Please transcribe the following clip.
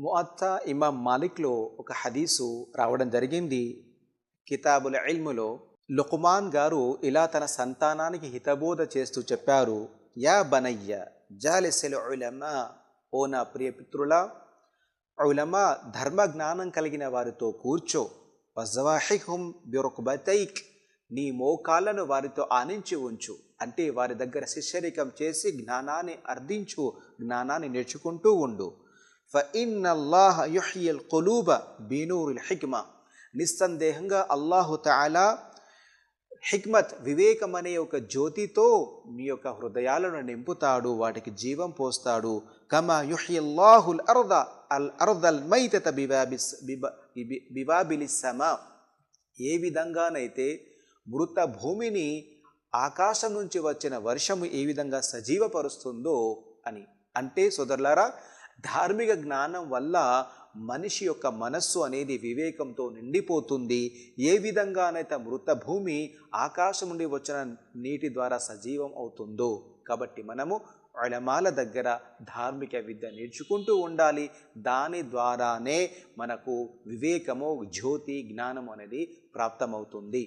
ముఅత్తా ఇమాం మాలిక్లో ఒక హదీసు రావడం జరిగింది. కితాబుల ఇల్ములో లుకుమాన్ గారు ఇలా తన సంతానానికి హితబోధ చేస్తూ చెప్పారు. యా బనయ్య జాలిసెల్ ఉలమా ఓ నా ప్రియ పిత్రులా ఉలమా ధర్మ జ్ఞానం కలిగిన వారితో కూర్చో. వజవాహిహుం బిరుకుబతైక్ నీ మోకాళ్ళను వారితో ఆనించి ఉంచు. అంటే వారి దగ్గర శిష్యరికం చేసి జ్ఞానాన్ని అర్థించు జ్ఞానాన్ని నేర్చుకుంటూ ఉండు. ఫఇన్నల్లాహ యుహ్యల్ కొలూబ బీనూరుల్ హిక్మ నిస్సందేహంగా అల్లాహు తాలా హిక్మత్ వివేకం అనే ఒక జ్యోతితో మీ యొక్క హృదయాలను నింపుతాడు వాటికి జీవం పోస్తాడు. కమ యుహ్యల్లాహుల్ అర్ద అల్ అర్దల్ మైతత బిబాబిస్ బివాబిలి సమ. ఏ విధంగానైతే మృత భూమిని ఆకాశం నుంచి వచ్చిన వర్షము ఏ విధంగా సజీవపరుస్తుందో అని. అంటే సోదరులారా ధార్మిక జ్ఞానం వల్ల మనిషి యొక్క మనస్సు అనేది వివేకంతో నిండిపోతుంది. ఏ విధంగానైతే మృత భూమి ఆకాశం నుండి వచ్చిన నీటి ద్వారా సజీవం అవుతుందో కాబట్టి మనము అళమాల దగ్గర ధార్మిక విద్య నేర్చుకుంటూ ఉండాలి. దాని ద్వారానే మనకు వివేకము జ్యోతి జ్ఞానం అనేది ప్రాప్తమవుతుంది.